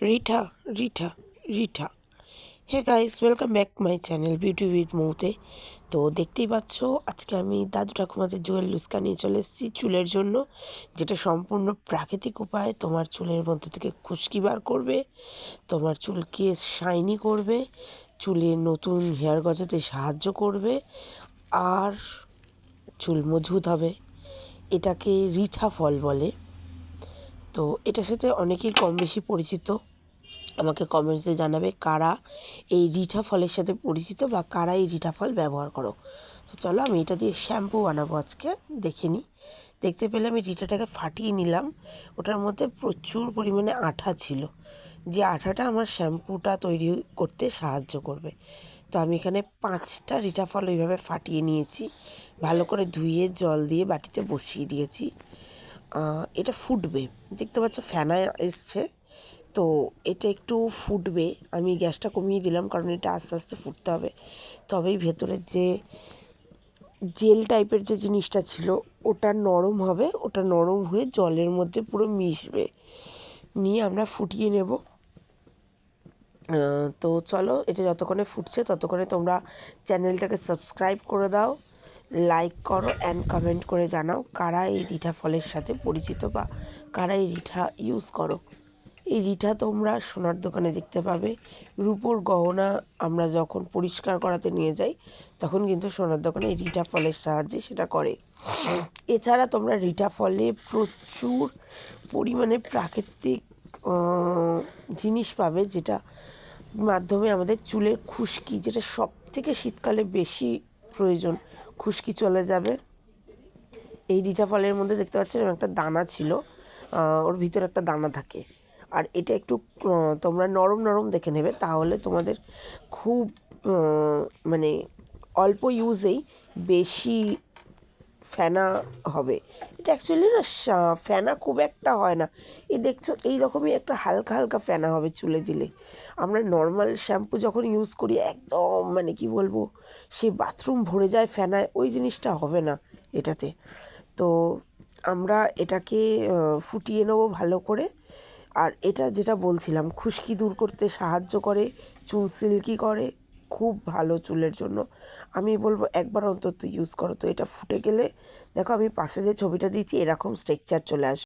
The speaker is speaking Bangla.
রিঠা রিঠা রিঠা hey guys welcome back my channel beauty with মৌতে তো দেখতেই পাচ্ছ, আজকে আমি দাদু ঠাকুমাদের জুয়েল লুস্কা নিয়ে চলে এসেছি চুলের জন্য, যেটা সম্পূর্ণ প্রাকৃতিক উপায়ে তোমার চুলের মধ্যে থেকে খুশকি বার করবে, তোমার চুলকে শাইনি করবে, চুলে নতুন হেয়ার গজাতে সাহায্য করবে, আর চুল মজবুত হবে। এটাকে রিঠা ফল বলে। তো এটার সাথে অনেকেই কম বেশি পরিচিত। আমাকে কমেন্টসে জানাবে কারা এই রিঠা ফলের সাথে পরিচিত বা কারা এই রিঠা ফল ব্যবহার করো। তো চলো আমি এটা দিয়ে শ্যাম্পু বানাবো আজকে, দেখে নিই দেখতে পেলে আমি রিঠাটাকে ফাটিয়ে নিলাম। ওটার মধ্যে প্রচুর পরিমাণে আঠা ছিল। যে আঠাটা আমার শ্যাম্পুটা তৈরি করতে সাহায্য করবে। তো আমি এখানে পাঁচটা রিঠা ফল ওইভাবে ফাটিয়ে নিয়েছি। ভালো করে ধুয়ে জল দিয়ে বাটিতে বসিয়ে দিয়েছি। এটা ফুটবে দেখতে পাচ্ছ ফ্যানা এসছে। তো এটা একটু ফুটবে আমি গ্যাসটা কমিয়ে দিলাম কারণ এটা আস্তে আস্তে ফুটতে হবে। তবেই ভেতরের যে জেল টাইপের যে জিনিসটা ছিল, ওটা নরম হবে। ওটা নরম হয়ে জলের মধ্যে পুরো মিশবে। নিয়ে আমরা ফুটিয়ে নেব। তো চলো, এটা যতক্ষণে ফুটছে ততক্ষণে তোমরা চ্যানেলটাকে সাবস্ক্রাইব করে দাও। লাইক করো অ্যান্ড কমেন্ট করে জানাও কারা এই রিঠা ফলের সাথে পরিচিত বা কারা এই রিঠা ইউজ করো। এই রিঠা তোমরা সোনার দোকানে দেখতে পাবে। রূপোর গহনা আমরা যখন পরিষ্কার করাতে নিয়ে যাই, তখন কিন্তু সোনার দোকানে এই রিঠা ফলের সাহায্যে সেটা করে। এছাড়া তোমরা রিঠা ফলে প্রচুর পরিমাণে প্রাকৃতিক জিনিস পাবে যেটা মাধ্যমে আমাদের চুলের খুশকি, যেটা সব থেকে শীতকালে বেশি প্রয়োজন। খুশকি চলে যাবে। এই রিঠা ফলের মধ্যে দেখতে পাচ্ছেন একটা দানা ছিল। ওর ভিতরে একটা দানা থাকে। আর এটা একটু তোমরা নরম নরম দেখে নেবে, তাহলে তোমাদের খুব মানে অল্প ইউজেই বেশি ফেনা হবে। এটা অ্যাকচুয়ালি না ফেনা খুব একটা হয় না। এই দেখছ এই রকমই একটা হালকা হালকা ফেনা হবে চুলে দিলে। আমরা নর্মাল শ্যাম্পু যখন ইউজ করি, একদম মানে কি বলব সে বাথরুম ভরে যায় ফেনায়, ওই জিনিসটা হবে না এটাতে। তো আমরা এটাকে ফুটিয়ে নেব ভালো করে। আর এটা যেটা বলছিলাম, খুশকি দূর করতে সাহায্য করে, চুল সিল্কি করে। খুব ভালো চুলের জন্য। আমি বলব একবার অন্তত ইউজ করো। তো এটা ফুটে গেলে দেখো আমি পাশে যে ছবিটা দিয়েছি এরকম স্ট্রেকচার চলে আসবে।